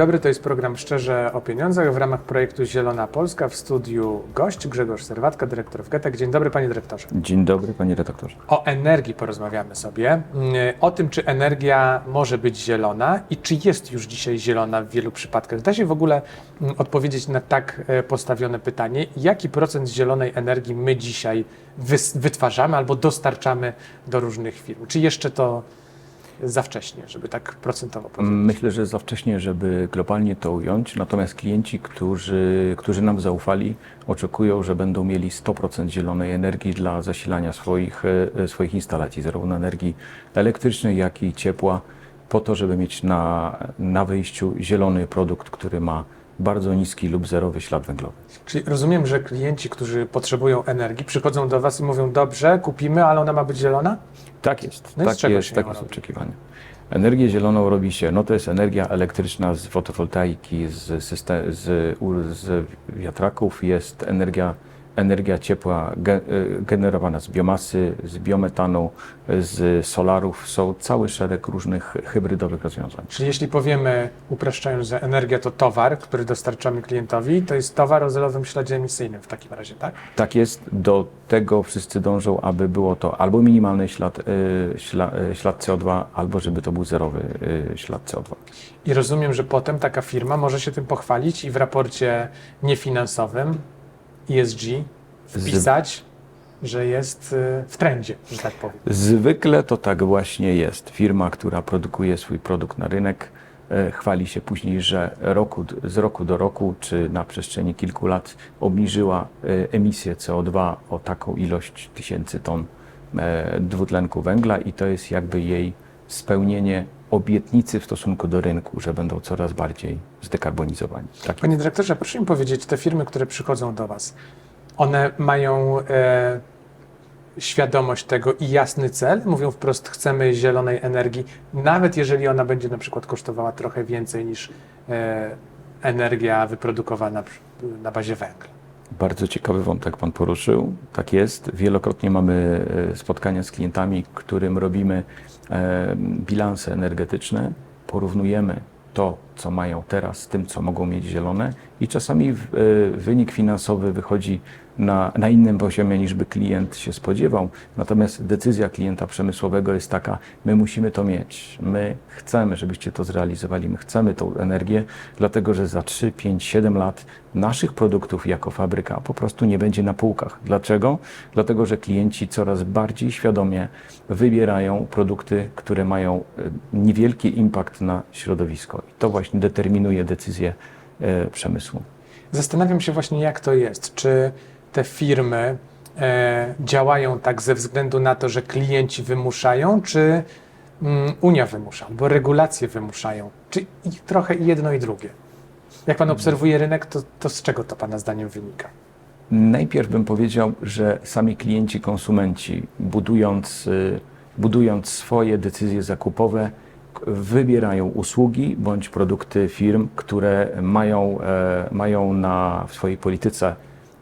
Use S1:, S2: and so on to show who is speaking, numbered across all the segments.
S1: dobry. To jest program Szczerze o Pieniądzach w ramach projektu Zielona Polska. W studiu gość Grzegorz Serwatka, dyrektor w GETEK. Dzień dobry, panie dyrektorze.
S2: Dzień dobry, panie redaktorze.
S1: O energii porozmawiamy sobie. Mm, O tym, czy energia może być zielona i czy jest już dzisiaj zielona w wielu przypadkach. Da się w ogóle mm, odpowiedzieć na tak e, postawione pytanie, jaki procent zielonej energii my dzisiaj wytwarzamy albo dostarczamy do różnych firm? Czy jeszcze to za wcześnie, żeby tak procentowo powiedzieć?
S2: Myślę, że za wcześnie, żeby globalnie to ująć, natomiast klienci, którzy, którzy nam zaufali, oczekują, że będą mieli 100% zielonej energii dla zasilania swoich, e, swoich instalacji, zarówno energii elektrycznej, jak i ciepła, po to, żeby mieć na, na wyjściu zielony produkt, który ma bardzo niski lub zerowy ślad węglowy.
S1: Czyli rozumiem, że klienci, którzy potrzebują energii, przychodzą do Was i mówią: Dobrze, kupimy, ale ona ma być zielona?
S2: Tak jest,
S1: No
S2: tak jest, tak oczekiwanie. Energię zieloną robi się, no to jest energia elektryczna z fotowoltaiki, z, system, z, z wiatraków, jest energia, energia ciepła y, generowana z biomasy, z biometanu, z solarów. Są cały szereg różnych hybrydowych rozwiązań.
S1: Czyli jeśli powiemy, upraszczając, że energia to towar, który dostarczamy klientowi, to jest towar o zerowym śladzie emisyjnym w takim razie, tak?
S2: Tak jest, do tego wszyscy dążą, aby było to albo minimalny ślad, y, śla, y, ślad CO2, albo żeby to był zerowy ślad CO2.
S1: I rozumiem, że potem taka firma może się tym pochwalić i w raporcie niefinansowym ESG wpisać, że jest y, w trendzie, że tak powiem.
S2: Zwykle to tak właśnie jest. Firma, która produkuje swój produkt na rynek, e, chwali się później, że roku, z roku do roku, czy na przestrzeni kilku lat obniżyła e, emisję CO2 o taką ilość tysięcy ton e, dwutlenku węgla i to jest jakby jej spełnienie obietnicy w stosunku do rynku, że będą coraz bardziej zdekarbonizowani. Tak
S1: Panie dyrektorze, proszę mi powiedzieć, te firmy, które przychodzą do Was, one mają e, świadomość tego i jasny cel? Mówią wprost, chcemy zielonej energii, nawet jeżeli ona będzie na przykład kosztowała trochę więcej niż e, energia wyprodukowana na bazie węgla.
S2: Bardzo ciekawy wątek Pan poruszył. Tak jest. Wielokrotnie mamy e, spotkania z klientami, którym robimy e, bilanse energetyczne, porównujemy to, co mają teraz, z tym, co mogą mieć zielone, i czasami e, wynik finansowy wychodzi na, na innym poziomie, niż by klient się spodziewał. Natomiast decyzja klienta przemysłowego jest taka: my musimy to mieć, my chcemy, żebyście to zrealizowali, my chcemy tą energię, dlatego że za 3, 5, 7 lat naszych produktów jako fabryka po prostu nie będzie na półkach. Dlaczego? Dlatego, że klienci coraz bardziej świadomie wybierają produkty, które mają e, niewielki impact na środowisko. I to właśnie determinuje decyzję e, przemysłu.
S1: Zastanawiam się właśnie, jak to jest. Czy te firmy e, działają tak ze względu na to, że klienci wymuszają, czy mm, Unia wymusza, albo regulacje wymuszają, czy trochę jedno i drugie? Jak pan obserwuje rynek, to, to z czego to pana zdaniem wynika?
S2: Najpierw bym powiedział, że sami klienci, konsumenci, budując, y, budując swoje decyzje zakupowe, wybierają usługi bądź produkty firm, które mają, e, mają na, w swojej polityce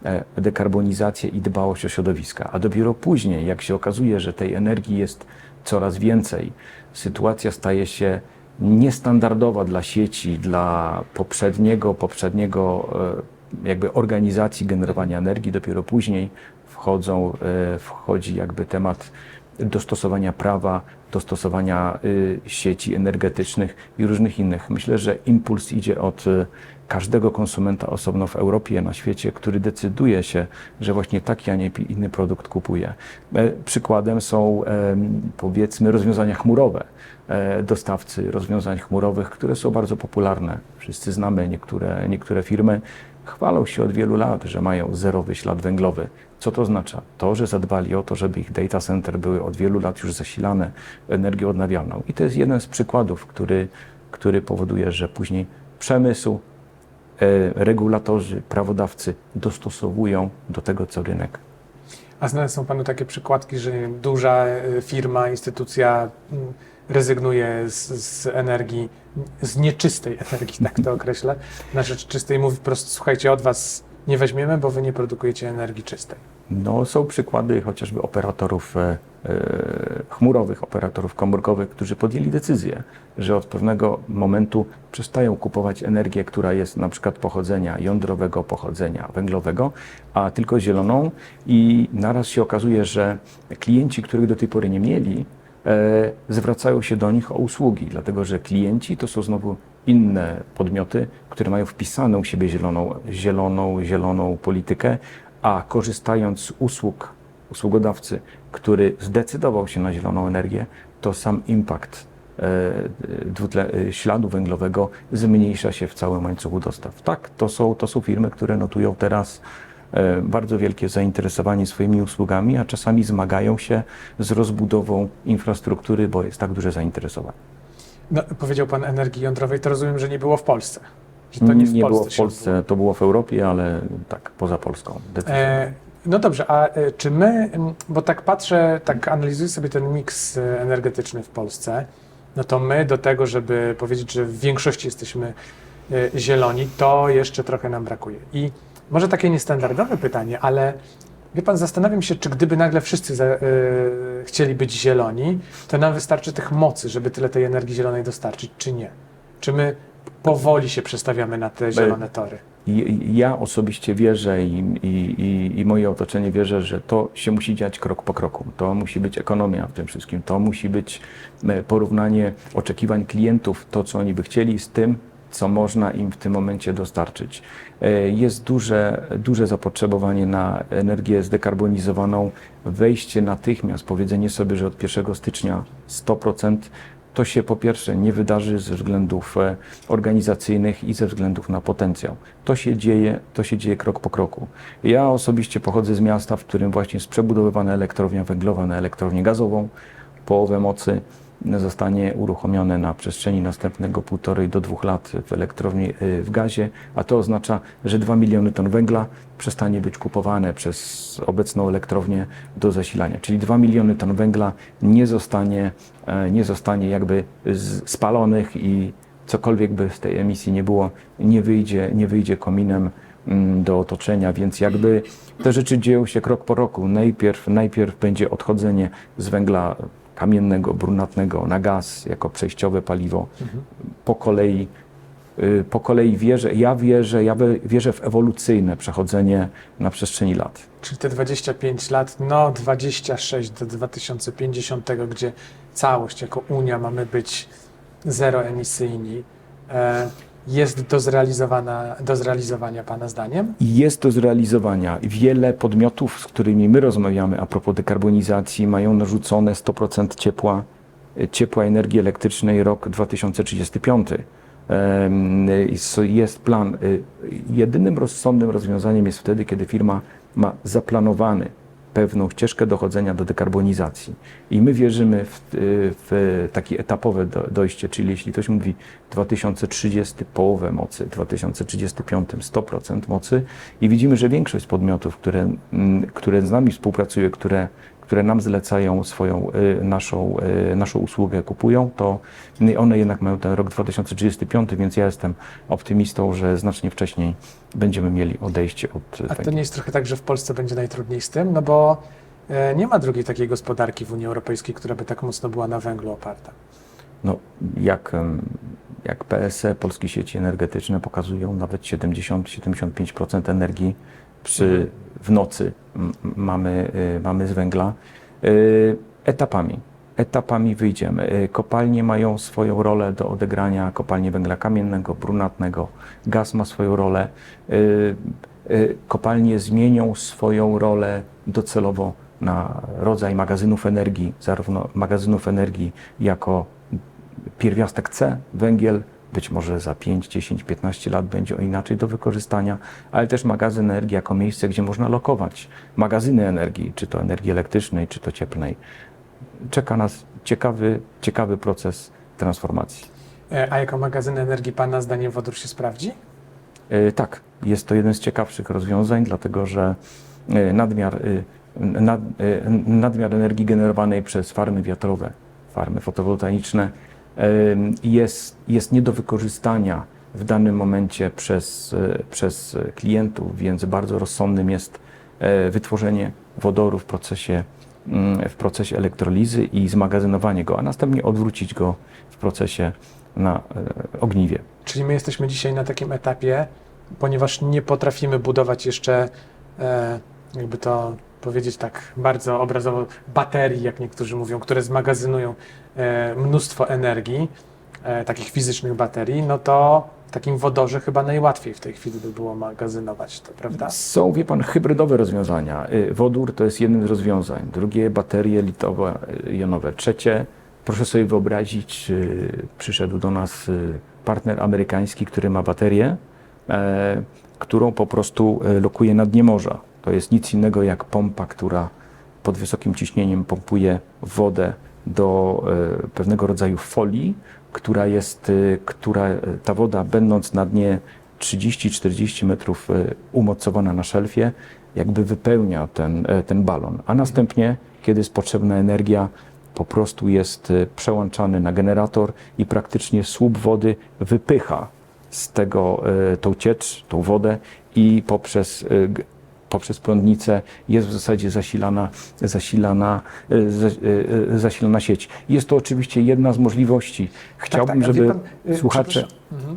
S2: e, dekarbonizację i dbałość o środowiska. A dopiero później, jak się okazuje, że tej energii jest coraz więcej, sytuacja staje się niestandardowa dla sieci, dla poprzedniego, poprzedniego e, jakby organizacji generowania energii, dopiero później wchodzą, wchodzi jakby temat dostosowania prawa, dostosowania y, sieci energetycznych i różnych innych. Myślę, że impuls idzie od y, każdego konsumenta osobno w Europie, na świecie, który decyduje się, że właśnie taki, a nie inny produkt kupuje. E, Przykładem są em, powiedzmy rozwiązania chmurowe. E, Dostawcy rozwiązań chmurowych, które są bardzo popularne. Wszyscy znamy niektóre, niektóre firmy, chwalą się od wielu lat, że mają zerowy ślad węglowy. Co to oznacza? To, że zadbali o to, żeby ich data center były od wielu lat już zasilane energią odnawialną. I to jest jeden z przykładów, który, który powoduje, że później przemysł, e, regulatorzy, prawodawcy dostosowują do tego, co rynek.
S1: A znane są panu takie przykładki, że duża e, firma, instytucja rezygnuje z, z energii, z nieczystej energii, tak to określę, na rzecz czystej. Mówi po prostu, słuchajcie, od was nie weźmiemy, bo wy nie produkujecie energii czystej.
S2: No, są przykłady chociażby operatorów e, e, chmurowych, operatorów komórkowych, którzy podjęli decyzję, że od pewnego momentu przestają kupować energię, która jest na przykład pochodzenia jądrowego, pochodzenia węglowego, a tylko zieloną i naraz się okazuje, że klienci, których do tej pory nie mieli, zwracają się do nich o usługi, dlatego że klienci to są znowu inne podmioty, które mają wpisaną u siebie zieloną, zieloną, zieloną politykę, a korzystając z usług usługodawcy, który zdecydował się na zieloną energię, to sam impact e, dwutle, e, śladu węglowego zmniejsza się w całym łańcuchu dostaw. Tak, to są, to są firmy, które notują teraz e, bardzo wielkie zainteresowanie swoimi usługami, a czasami zmagają się z rozbudową infrastruktury, bo jest tak duże zainteresowanie.
S1: No, powiedział pan energii jądrowej, to rozumiem, że nie było w Polsce. Że to nie w Polsce
S2: było w Polsce, to było w Europie, ale tak, poza Polską.
S1: E, no dobrze, a e, czy my, bo tak patrzę, tak analizuję sobie ten miks e, energetyczny w Polsce, no to my do tego, żeby powiedzieć, że w większości jesteśmy e, zieloni, to jeszcze trochę nam brakuje. I może takie niestandardowe pytanie, ale wie pan, zastanawiam się, czy gdyby nagle wszyscy za, e, chcieli być zieloni, to nam wystarczy tych mocy, żeby tyle tej energii zielonej dostarczyć, czy nie? Czy my powoli się przestawiamy na te zielone tory?
S2: I- Ja osobiście wierzę i, i, i, moje otoczenie wierzy, że to się musi dziać krok po kroku. To musi być ekonomia w tym wszystkim. To musi być e, porównanie oczekiwań klientów, to co oni by chcieli, z tym, co można im w tym momencie dostarczyć. E, Jest duże, duże zapotrzebowanie na energię zdekarbonizowaną. Wejście natychmiast, powiedzenie sobie, że od 1 stycznia 100%, to się po pierwsze nie wydarzy ze względów e, organizacyjnych i ze względów na potencjał. To się dzieje, to się dzieje krok po kroku. Ja osobiście pochodzę z miasta, w którym właśnie jest przebudowywana elektrownia węglowa na elektrownię gazową. Połowę mocy zostanie uruchomione na przestrzeni następnego półtorej do dwóch lat w elektrowni y, w gazie, a to oznacza, że 2 miliony ton węgla przestanie być kupowane przez obecną elektrownię do zasilania. Czyli 2 miliony ton węgla nie zostanie, e, nie zostanie jakby spalonych i cokolwiek by z tej emisji nie było, nie wyjdzie, nie wyjdzie kominem mm, do otoczenia, więc jakby te rzeczy dzieją się krok po roku. Najpierw, najpierw będzie odchodzenie z węgla kamiennego, brunatnego na gaz jako przejściowe paliwo. Po kolei, y, po kolei wierzę, ja wierzę, ja wierzę w ewolucyjne przechodzenie na przestrzeni lat.
S1: Czyli te 25 lat, no 26 do 2050, gdzie całość jako Unia mamy być zeroemisyjni, e, jest do, zrealizowana, do zrealizowania Pana zdaniem?
S2: Jest do zrealizowania. Wiele podmiotów, z którymi my rozmawiamy a propos dekarbonizacji, mają narzucone 100% ciepła, ciepła energii elektrycznej rok 2035. Em, y, so- Jest plan. y, Jedynym rozsądnym rozwiązaniem jest wtedy, kiedy firma ma zaplanowany pewną ścieżkę dochodzenia do dekarbonizacji. I my wierzymy w, y, w takie etapowe do- dojście, czyli jeśli ktoś mówi 2030 połowę mocy, 2035 100% mocy i widzimy, że większość podmiotów, które, mm, które z nami współpracuje, które, które nam zlecają swoją, y, naszą, y, naszą usługę, kupują, to one jednak mają ten rok 2035, więc ja jestem optymistą, że znacznie wcześniej będziemy mieli odejście od
S1: A to nie jest trochę tak, że w Polsce będzie najtrudniej z tym? No bo e, nie ma drugiej takiej gospodarki w Unii Europejskiej, która by tak mocno była na węglu oparta.
S2: No, jak, jak PSE, Polskie Sieci Energetyczne pokazują nawet 70-75% energii przy, w nocy mamy, y, mamy z węgla. Y, Etapami. Etapami wyjdziemy. Y, Kopalnie mają swoją rolę do odegrania, kopalnie węgla kamiennego, brunatnego, gaz ma swoją rolę. Kopalnie zmienią swoją rolę docelowo na rodzaj magazynów energii, zarówno magazynów energii jako pierwiastek C, węgiel, być może za 5, 10, 15 lat będzie on inaczej do wykorzystania, ale też magazyn energii jako miejsce, gdzie można lokować magazyny energii, czy to energii elektrycznej, czy to cieplnej. Czeka nas ciekawy, ciekawy proces transformacji.
S1: E, A jako magazyn energii Pana zdaniem wodór się sprawdzi?
S2: E, Tak, jest to jeden z ciekawszych rozwiązań, dlatego że e, nadmiar, nad, nadmiar energii generowanej przez farmy wiatrowe farmy fotowoltaiczne, jest, jest nie do wykorzystania w danym momencie przez, e, przez klientów, więc bardzo rozsądnym jest e, wytworzenie wodoru w procesie, mm, w procesie elektrolizy i zmagazynowanie go, a następnie odwrócić go w procesie na e, ogniwie.
S1: Czyli my jesteśmy dzisiaj na takim etapie, ponieważ nie potrafimy budować jeszcze, jakby to powiedzieć tak bardzo obrazowo, baterii, jak niektórzy mówią, które zmagazynują e, mnóstwo energii, e, takich fizycznych baterii, no to w takim wodorze chyba najłatwiej w tej chwili by było magazynować to, prawda?
S2: Są, wie pan, hybrydowe rozwiązania. Y, Wodór to jest jednym z rozwiązań. Drugie, baterie litowe, y. Trzecie, proszę sobie wyobrazić, y, przyszedł do nas partner amerykański, który ma baterię, e, którą po prostu lokuje na dnie morza. To jest nic innego jak pompa, która pod wysokim ciśnieniem pompuje wodę do e, pewnego rodzaju folii, która jest, e, która e, ta woda będąc na dnie 30-40 metrów umocowana na szelfie, jakby wypełnia ten, ten balon. A następnie, kiedy jest potrzebna energia, po prostu jest przełączany na generator i praktycznie słup wody wypycha z tego tą ciecz, tą wodę i poprzez poprzez prądnicę jest w zasadzie zasilana, zasilana, e, e, e, zasilana sieć. Jest to oczywiście jedna z możliwości. Chciałbym,
S1: tak, wie
S2: żeby
S1: pan,
S2: słuchacze.
S1: Mhm.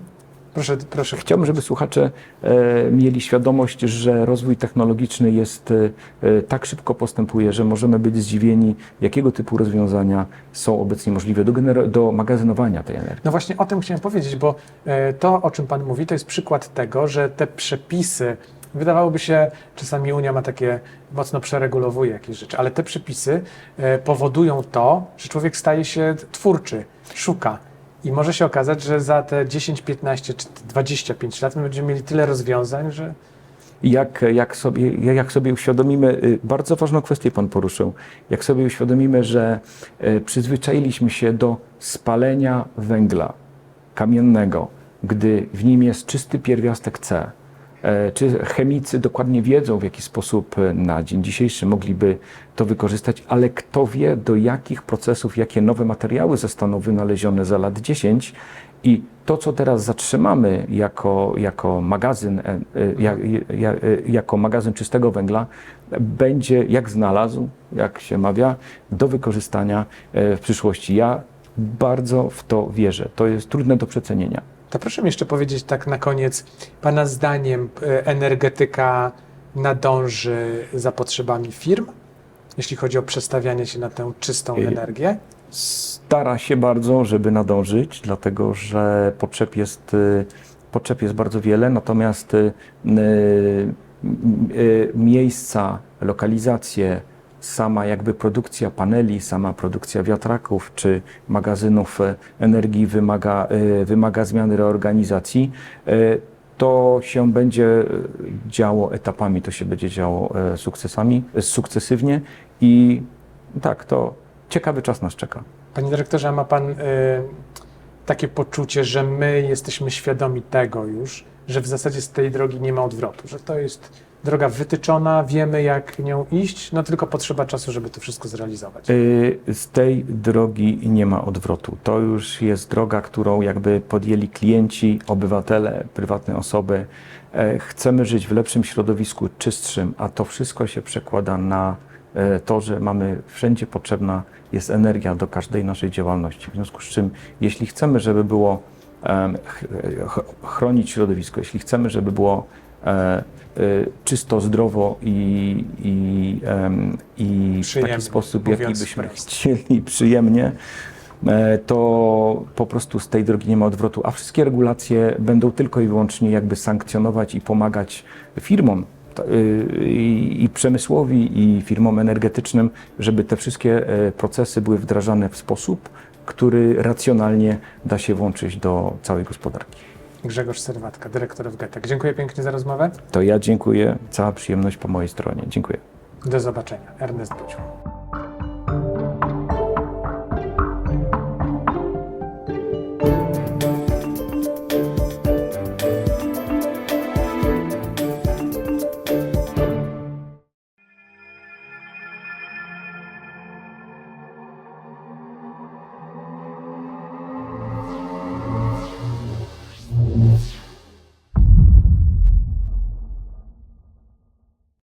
S1: Proszę, proszę.
S2: chciałbym, żeby słuchacze e, mieli świadomość, że rozwój technologiczny jest e, tak szybko postępuje, że możemy być zdziwieni, jakiego typu rozwiązania są obecnie możliwe do, do magazynowania tej energii.
S1: No właśnie o tym chciałem powiedzieć, bo e, to, o czym Pan mówi, to jest przykład tego, że te przepisy, wydawałoby się, czasami Unia ma takie, mocno przeregulowuje jakieś rzeczy, ale te przepisy e, powodują to, że człowiek staje się twórczy, szuka. I może się okazać, że za te 10, 15 czy 25 lat my będziemy mieli tyle rozwiązań, że
S2: Jak, jak, sobie, jak sobie uświadomimy, y, bardzo ważną kwestię Pan poruszył, jak sobie uświadomimy, że y, przyzwyczailiśmy się do spalenia węgla kamiennego, gdy w nim jest czysty pierwiastek C, czy chemicy dokładnie wiedzą, w jaki sposób e, na dzień dzisiejszy mogliby to wykorzystać, ale kto wie, do jakich procesów, jakie nowe materiały zostaną wynalezione za lat 10 i to, co teraz zatrzymamy jako, jako, magazyn, e, e, jak, ja- e, jako magazyn czystego węgla, będzie jak znalazł, jak się mawia, do wykorzystania e, w przyszłości. Ja bardzo w to wierzę. To jest trudne do przecenienia.
S1: To proszę mi jeszcze powiedzieć tak na koniec, Pana zdaniem e, energetyka nadąży za potrzebami firm, jeśli chodzi o przestawianie się na tę czystą
S2: Y-
S1: energię?
S2: Stara się bardzo, żeby nadążyć, dlatego że potrzeb jest, y, potrzeb jest bardzo wiele, natomiast miejsca, lokalizacje, sama jakby produkcja paneli, sama produkcja wiatraków czy magazynów e, energii wymaga, y, wymaga zmiany reorganizacji. Y, To się będzie działo etapami, to się będzie działo e, sukcesami, sukcesywnie i tak, to ciekawy czas nas czeka.
S1: Panie dyrektorze, ma Pan takie poczucie, że my jesteśmy świadomi tego już, że w zasadzie z tej drogi nie ma odwrotu, że to jest droga wytyczona, wiemy jak nią iść, no tylko potrzeba czasu, żeby to wszystko zrealizować.
S2: Y, Z tej drogi nie ma odwrotu. To już jest droga, którą jakby podjęli klienci, obywatele, prywatne osoby. E, Chcemy żyć w lepszym środowisku, czystszym, a to wszystko się przekłada na e, to, że mamy wszędzie potrzebna jest energia do każdej naszej działalności. W związku z czym, jeśli chcemy, żeby było chronić środowisko, jeśli chcemy, żeby było e, e, czysto, zdrowo i, i, i w taki sposób, jaki byśmy chcieli, przyjemnie, e, to po prostu z tej drogi nie ma odwrotu, a wszystkie regulacje będą tylko i wyłącznie jakby sankcjonować i pomagać firmom i, i przemysłowi, i firmom energetycznym, żeby te wszystkie e, procesy były wdrażane w sposób, który racjonalnie da się włączyć do całej gospodarki.
S1: Grzegorz Serwatka, dyrektor FGTEK. Dziękuję pięknie za rozmowę.
S2: To ja dziękuję, cała przyjemność po mojej stronie. Dziękuję.
S1: Do zobaczenia. Ernest Buciu.